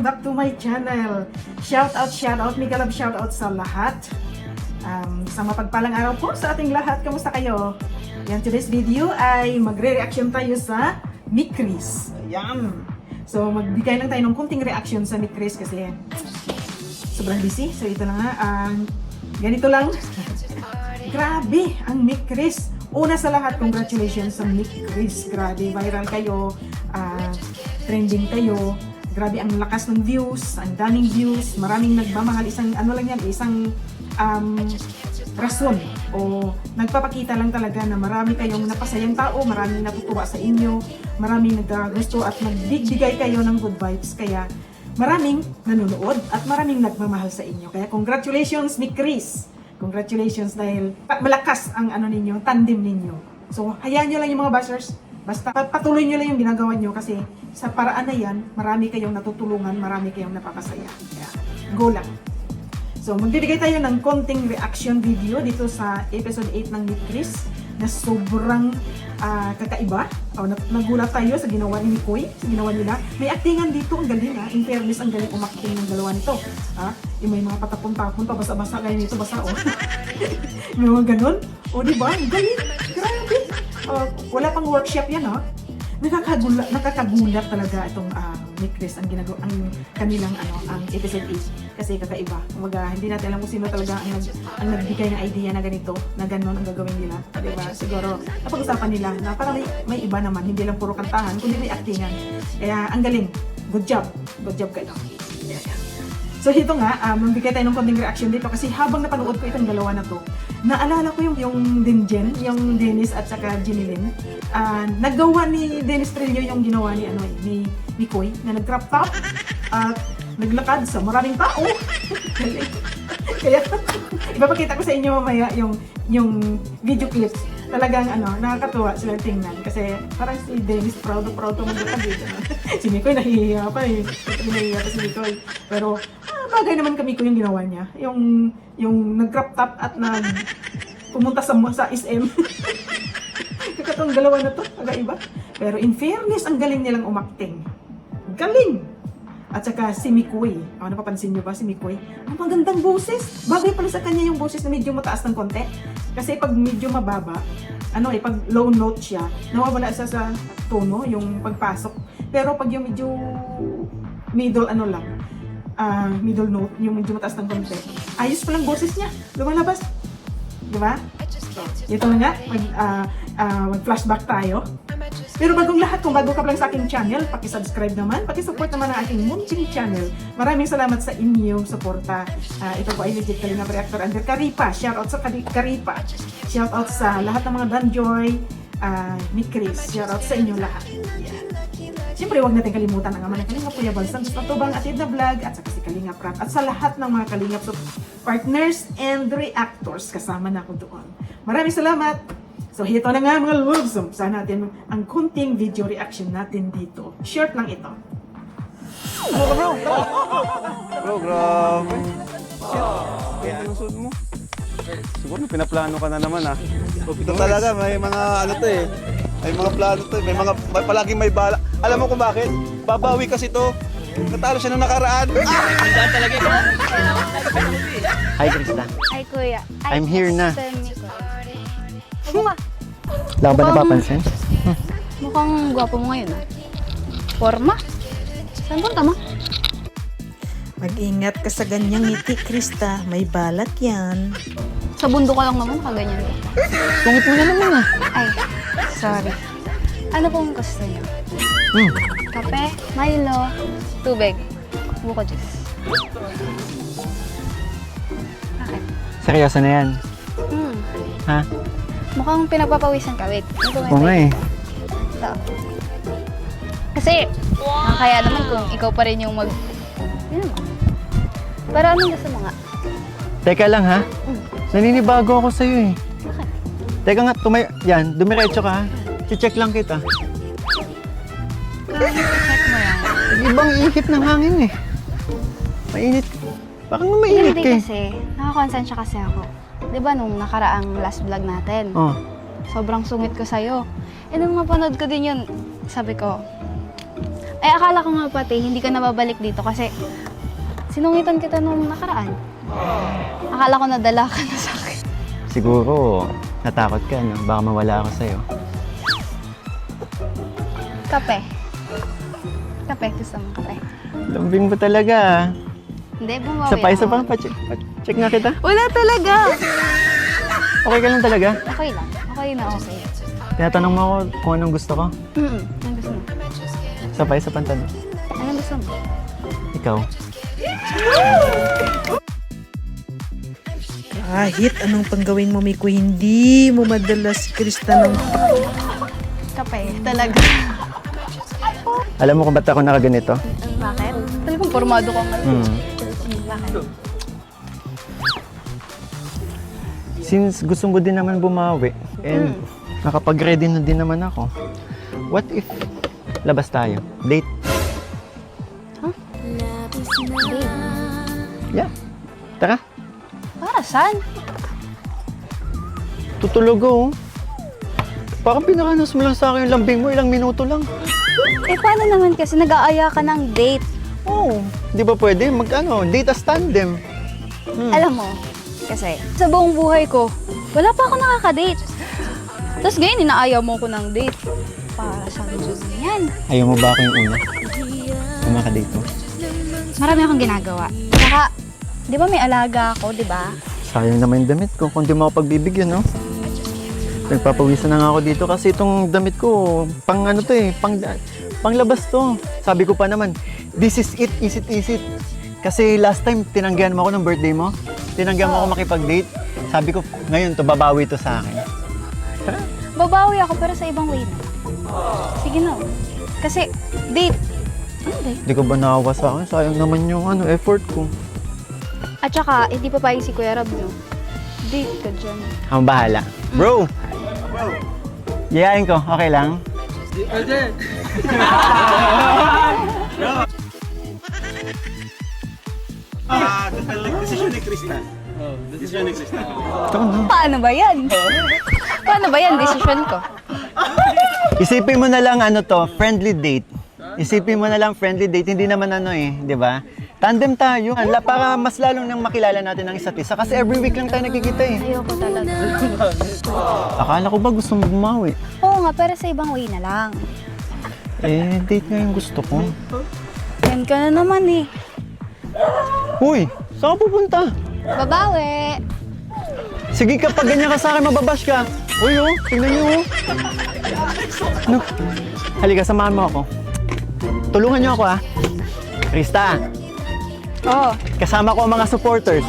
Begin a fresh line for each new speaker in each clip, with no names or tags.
Welcome back to my channel. Shout out, shout out, mega love shout out sa lahat. Um, sa mapagpalang araw po sa ating lahat. Kamusta kayo? Yan, today's video ay magre-reaction tayo sa Mikris. Ayan. So, magbigay lang tayo ng konting reaction sa Mikris kasi sobrang busy. So, ito na nga. ah, ganito lang. Grabe ang Mick Chris. Una sa lahat, congratulations sa Mick Chris. Grabe, viral kayo, ah, trending kayo. Grabe ang lakas ng views, ang daming views, maraming nagmamahal. Isang, ano lang yan, isang um, rason o nagpapakita lang talaga na marami kayong napasayang tao, maraming natutuwa sa inyo, maraming naggusto at nagbibigay kayo ng good vibes. Kaya maraming nanonood at maraming nagmamahal sa inyo. Kaya congratulations, Mick Chris! Congratulations dahil malakas ang ano ninyo, tandem ninyo. So, hayaan nyo lang yung mga buzzers. Basta pa- patuloy nyo lang yung ginagawa nyo kasi sa paraan na yan, marami kayong natutulungan, marami kayong napapasaya. Kaya, go lang. So, magbibigay tayo ng konting reaction video dito sa episode 8 ng Meet Chris na sobrang ah, kakaiba. O, nag- nagulat tayo sa ginawa ni Mikoy, sa ginawa nila. May actingan dito, ang galing ha. In fairness, ang galing umakting ng dalawa nito. Ha? Yung may mga patapon-tapon pa, basa-basa, gaya nito, basa o. may mga ganun. O, di ba? Ang galing. Grabe. Ah, wala pang workshop yan ha. Nakakagulat, nakakagulat talaga itong uh, Nick Chris ang ginagawa ang kanilang ano ang episode 8 kasi kakaiba. Kumbaga, hindi natin alam kung sino talaga ang, nag, ang nagbigay ng idea na ganito, na ganun ang gagawin nila. Di ba? Siguro, napag-usapan nila na parang may, may iba naman, hindi lang puro kantahan, kundi may actingan. Kaya, ang galing. Good job. Good job kayo. So ito nga, um, magbigay tayo ng konting reaction dito kasi habang napanood ko itong dalawa na to, naalala ko yung yung Dinjen, yung Dennis at saka Jinilin. Ah, nagawa ni Dennis Trillo yung ginawa ni ano ni ni Koy na nag-crop top at naglakad sa maraming tao. Kaya ipapakita ko sa inyo mamaya yung yung video clips. Talagang ano, nakakatuwa sila tingnan kasi parang si Dennis proud of proud to maglakad eh. si Mikoy nahihiya pa eh. Nahihiya pa si Mikoy. Pero ah, bagay naman kami ko yung ginawa niya. Yung yung nag-crop top at nag pumunta sa sa SM. Kakatong dalawa na to, iba. Pero in fairness, ang galing nilang umakting. Galing! At saka si Mikoy. Oh, napapansin niyo ba si Mikoy? Ang magandang boses. Bagay pala sa kanya yung boses na medyo mataas ng konti. Kasi pag medyo mababa, ano eh, pag low note siya, nawawala siya sa tono, yung pagpasok. Pero pag yung medyo middle ano lang, ah, middle note, yung medyo mataas ng konti, ayos pa lang boses niya. Lumalabas. Di ba? Ito na nga, mag, ah, ah, mag-flashback tayo. Pero bagong lahat, kung bago ka lang sa aking channel, pakisubscribe naman, pakisupport naman ang aking munching channel. Maraming salamat sa inyong suporta. Ah, ito po ay legit Kalina Reactor under Karipa. Shoutout sa Kari- Karipa. Shoutout sa lahat ng mga Danjoy, uh, ni Chris. Shoutout sa inyo lahat. Yan. Siyempre, huwag natin kalimutan ang ng Kalingap Kuya Balsam sa Patubang at na Vlog at saka si Kalingap Rap at sa lahat ng mga Kalingap partners and reactors kasama na ako doon. Maraming salamat! So, ito na nga mga loves. Umpisa natin ang kunting video reaction natin dito. Short lang ito.
Bro, grabe. Shit. Kaya anong suot mo? Siguro pinaplano ka na naman ah. Ito talaga, may mga ano to eh. May mga plano to eh. May mga, may, palaging may bala. Alam mo kung bakit? Babawi kasi to. Natalo siya nung nakaraan.
Hi, Krista.
Ay, kuya.
I'm here na.
Mr. Upo ka.
Wala ka ba napapansin?
Mukhang gwapo mo ngayon, ah. Forma? Saan punta mo?
Mag-ingat ka sa ganyang ngiti, Krista. May balat yan.
Sa bundok ka lang naman, kaganyan ka.
Pungit mo na naman ah.
Ay, sorry. Ano pong gusto niyo?
Hmm.
Kape, Milo, tubig, buko juice. Bakit?
Seryoso na yan.
Hmm.
Ha?
Mukhang pinagpapawisan ka. Wait, may
Oo nga eh.
Ito. Kasi, nakakaya naman kung ikaw pa rin yung mag... Yun naman. Pero anong gusto mo nga?
Teka lang ha.
Mm.
Naninibago ako sa'yo eh.
Bakit?
Teka nga, tumay... Yan, dumiretso ka ha. Check lang kita.
Check mo yan.
Ibang ihip ng hangin eh. Mainit. Parang mainit
Hindi
ka eh.
kasi, nakakonsensya kasi ako. Di ba nung nakaraang last vlog natin,
Oh.
sobrang sungit ko sa'yo. Eh nung mapanood ko din yun, sabi ko, Eh, akala ko nga pati, hindi ka nababalik dito kasi sinungitan kita nung nakaraan. Akala ko nadala ka na sa akin.
Siguro, natakot ka, no? Baka mawala ako sa'yo.
Kape. Kape, gusto mo kape?
Lambing mo talaga, ah.
Hindi, bumawi
Isa pa, isa
ako.
pa. Pa-check, pa-check nga kita.
Wala talaga.
Okay ka lang talaga.
Okay lang. Okay na okay.
Tinatanong mo ako kung anong gusto ko.
Mm Anong gusto mo?
Isa pa, isa pang tanong.
Anong gusto mo?
Ikaw.
Kahit anong panggawin mo, Miko, hindi mo madala si Krista ng
Kape. Talaga.
Alam mo kung ba't ako nakaganito?
Bakit? Talagang formado ka nga.
Hmm.
Bakit?
Since gusto ko din naman bumawi, and nakapag-ready na din naman ako, what if labas tayo? Date? Yeah. Tara,
Para saan?
tutulog ako. Parang pinakanas mo lang sa akin yung lambing mo, ilang minuto lang.
Eh, paano naman kasi nag-aaya ka ng date?
Oo, oh, di ba pwede? Mag ano, date as tandem.
Alam mo, kasi sa buong buhay ko, wala pa ako nakaka-date. Tapos ngayon, inaayaw mo ko ng date. Para sa Diyos yan.
Ayaw mo ba ako yung una? Kumakadate mo?
Marami akong ginagawa. Saka, di ba may alaga ako, di ba?
Sayang naman yung damit ko kung di mo ako pagbibigyan, no? Nagpapawisan na nga ako dito kasi itong damit ko, pang ano to eh, pang, pang labas to. Sabi ko pa naman, this is it, is it, is it. Kasi last time, tinanggihan mo ako ng birthday mo. Tinanggihan mo ako makipag-date. Sabi ko, ngayon to, babawi to sa akin.
Babawi ako pero sa ibang way na. Sige na. Kasi, date. Ano date?
Di ko ba naawa sa akin? Sayang naman yung ano, effort ko.
At saka, hindi pa pa si Kuya Rab, no? Date ka dyan.
Ang bahala. Bro! Yayain ko, okay lang?
Ah, decision ni Krista. Oh, decision ni
na.
Paano ba yan? Paano ba yan? Decision ko.
Isipin mo na lang ano to, friendly date. Isipin mo na lang friendly date, hindi naman ano eh, di ba? Tandem tayo, ala, para mas lalong nang makilala natin ang isa't isa. Kasi every week lang tayo nagkikita eh.
Ayoko talaga.
Akala ko ba gusto mo bumawi?
Oo nga, pero sa ibang way na lang.
Eh, date nga yung gusto ko.
Yan ka na naman eh.
Uy, saan ka pupunta?
Babawi!
Sige kapag ganyan ka sa akin, mababash ka. Uy, oh, tingnan niyo, oh. No. Halika, samahan mo ako. Tulungan niyo ako, ha? Krista,
Oo.
kasama ko ang mga supporters.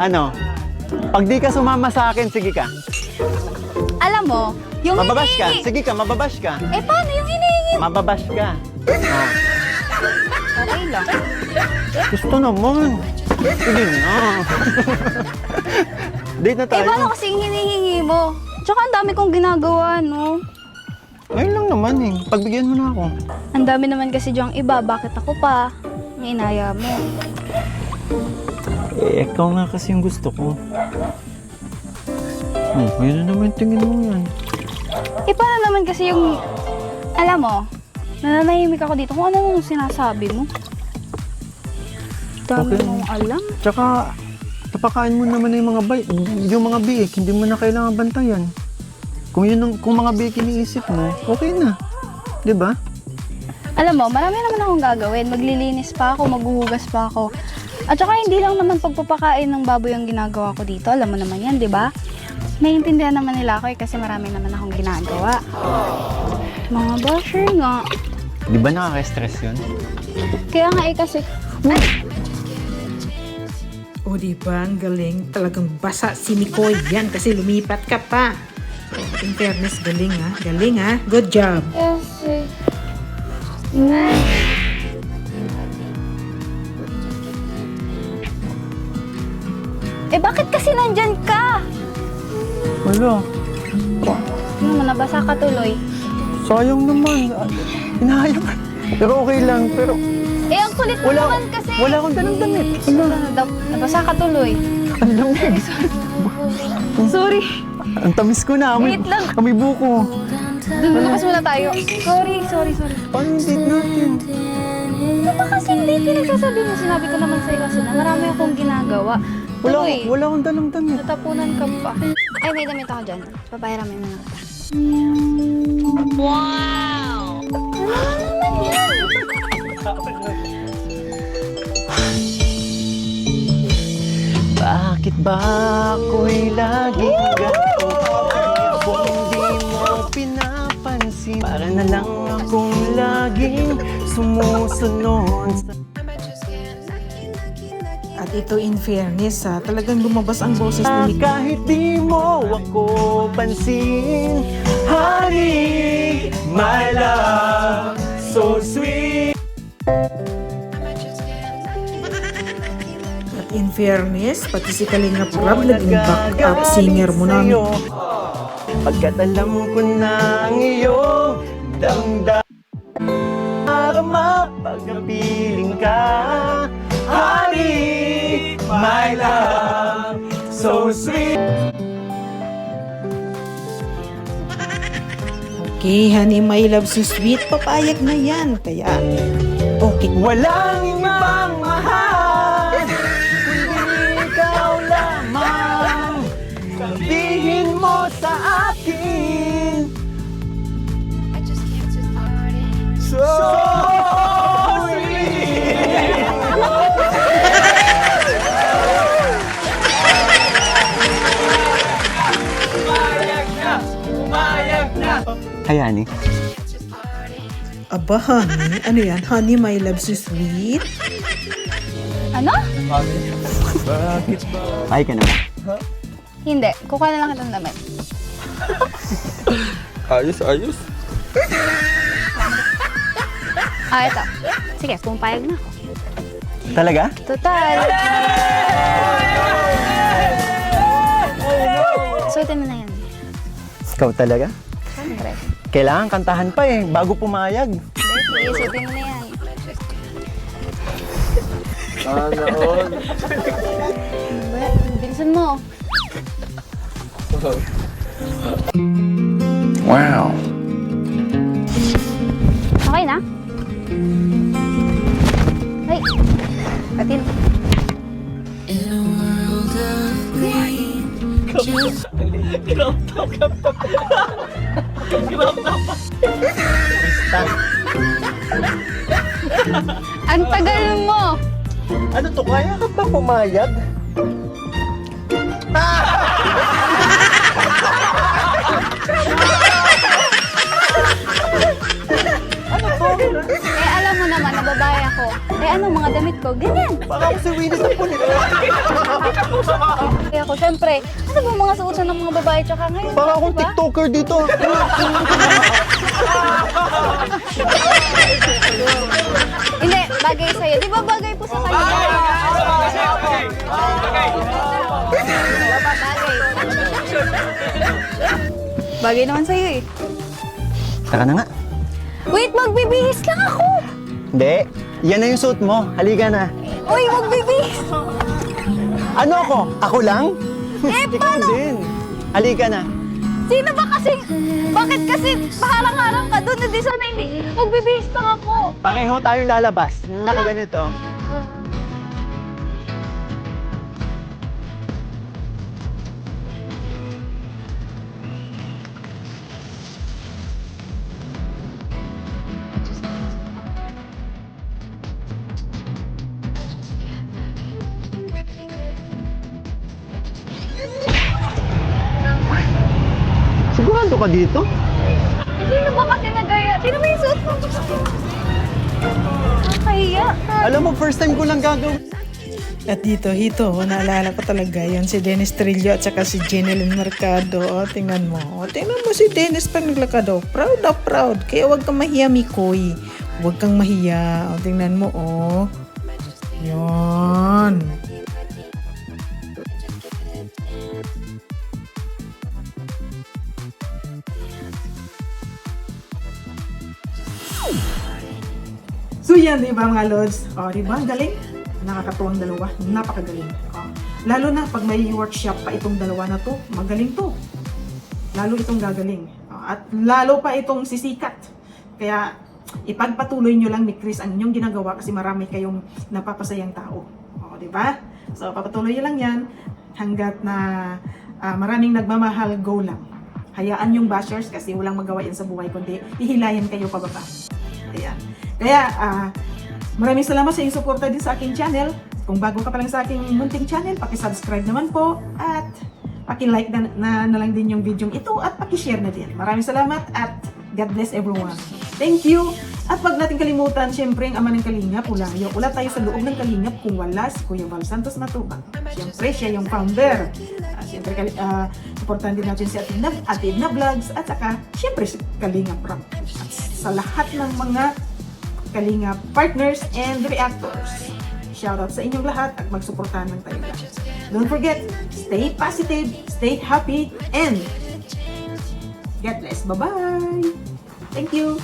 Ano? Pag di ka sumama sa akin, sige ka.
Alam mo, yung
Mababash ka.
hinihingi...
Sige ka, mababash ka.
Eh, paano yung hinihingi?
Mababash ka. Oh.
Okay lang.
Gusto naman. Sige na. Date na
Eh,
tayo.
paano kasi yung hinihingi mo? Tsaka ang dami kong ginagawa, no?
Ngayon lang naman eh. Pagbigyan mo na ako.
Ang dami naman kasi diyang iba. Bakit ako pa? Ang inaya mo.
Eh, ikaw nga kasi yung gusto ko. Hmm, ngayon na naman tingin mo yan.
Eh, paano naman kasi yung... Alam mo, nananahimik ako dito kung ano nung sinasabi mo. Dami
Okay.
mong alam.
Tsaka, napakain mo naman na yung mga bay, yung mga biik, hindi mo na kailangan bantayan. Kung yun ang, kung mga biik iniisip mo, okay na. 'Di ba?
Alam mo, marami naman akong gagawin. Maglilinis pa ako, maghuhugas pa ako. At saka hindi lang naman pagpapakain ng baboy ang ginagawa ko dito. Alam mo naman yan, di ba? Naiintindihan naman nila ako eh kasi marami naman akong ginagawa. Mga basher nga.
Di ba nakaka-stress yun?
Kaya nga eh kasi...
O di ba, ang galing. Talagang basa si Mikoy yan kasi lumipat ka pa. In fairness, galing ha. Galing ha. Good job.
Kasi... Eh bakit kasi nandyan ka?
Wala.
Ano mo, nabasa ka tuloy.
Sayang naman. Inahayang. Pero okay lang. Pero
Eh, ang kulit mo
wala,
naman kasi.
Wala akong ganang damit.
Ano, nab- nabasa ka tuloy.
Ang lamig.
Sorry.
Ang tamis ko na. Amoy,
Wait lang.
amoy buko.
Dun, bukas muna tayo. Sorry, sorry, sorry.
Paano yung date natin?
Ano ba kasi hindi pinagsasabi mo? Sinabi ko naman sa'yo kasi na marami akong ginagawa.
Wala,
Tuloy,
wala akong dalang damit.
natapunan ka pa. Ay, may damit ako dyan. Papayaramin mo na kita.
Bakit ba ako'y laging ganito? Kung di mo pinapansin Para na lang akong laging sumusunod sa
At ito in fairness ha, talagang lumabas ang boses ni Miguel.
Kahit di mo ako pansin Honey, my love, so sweet
in fairness, pati si Kalinga Prab naging backup singer mo na.
Sa'yo. Pagkat alam ko na ang iyong damdamin Para mapagpiling ka Honey, my love, so sweet
Okay, honey, my love, so sweet. Papayag na yan. Kaya, okay.
Walang Hayani,
Aba, honey, ano yan? Honey, my love, so sweet.
Ano?
ay ka na ba?
Hindi. Kukuha na lang kitang damit.
Ayos, ayos.
Ah, ito. Sige, pumpayag na ako.
Talaga?
Total. Suotin mo na yan.
Ikaw talaga?
Siyempre.
Kailangan kantahan pa eh, bago pumayag.
Sige, suotin mo na yan.
Sana all.
Ba, Bilisan mo.
Wow.
Okay na? Ay, katin. Ang tagal mo!
Ano to, kaya ka ba pumayag?
Eh, naman, na babae ako. Eh, ano, mga damit ko, ganyan.
Baka ako si Winnie sa pulit.
Kaya ako, syempre, ano ba mga suotan ng mga babae tsaka ngayon?
Baka akong
diba?
tiktoker dito.
Hindi, bagay sa'yo. Di ba bagay po sa kanya? Bagay. Bagay naman sa'yo eh.
Tara na nga.
Wait, magbibihis lang ako!
Hindi, yan na yung suit mo. Halika na.
Uy, magbibihis!
Ano ako? Ako lang?
Eh,
Ikaw
paano?
din. Halika na.
Sino ba kasi? Bakit kasi paharang-harang ka doon? Hindi sana hindi. Magbibihis lang ako.
Pareho tayong lalabas. Nakaganito. Sigurado ka dito?
Sino ba kasi nagaya? Sino ba yung suot mo? Nakakahiya.
Alam mo, first time ko lang gagawin.
At dito, hito, naalala ko talaga yan, si Dennis Trillo at saka si Jeneline Mercado. O, tingnan mo. O, tingnan mo si Dennis pag naglakad. O, proud na proud. Kaya huwag kang mahiya, Mikoy. Huwag kang mahiya. O, tingnan mo, o. Yan. So yan, di ba mga Lods? O, di ba? Ang Galing. Nakakatuwang dalawa. Napakagaling. O. Lalo na pag may workshop pa itong dalawa na to, magaling to. Lalo itong gagaling. O. at lalo pa itong sisikat. Kaya ipagpatuloy nyo lang ni Chris ang inyong ginagawa kasi marami kayong napapasayang tao. O, di ba? So, papatuloy nyo lang yan hanggat na ah, maraming nagmamahal, go lang. Hayaan yung bashers kasi walang magawa yan sa buhay kundi hihilayan kayo pababa. Ayan. Kaya, ah, maraming salamat sa inyong suporta din sa aking channel. Kung bago ka pa lang sa aking munting channel, paki-subscribe naman po at paki-like na, na, na lang din yung video ito at paki-share na din. Maraming salamat at God bless everyone. Thank you! At wag natin kalimutan, syempre, ang ama ng Kalingap, ulayo. Wala tayo sa loob ng Kalingap kung wala si Kuya Val Santos Matubang. Syempre, siya yung founder. Uh, syempre, uh, supportan din natin si Ate Nab, Ate Na Vlogs, at saka, syempre, si Kalingap Ram. At sa lahat ng mga Kalingap partners and reactors. Shoutout sa inyong lahat at magsuportahan ng tayo lahat. Don't forget, stay positive, stay happy, and God bless. Bye-bye! Thank you!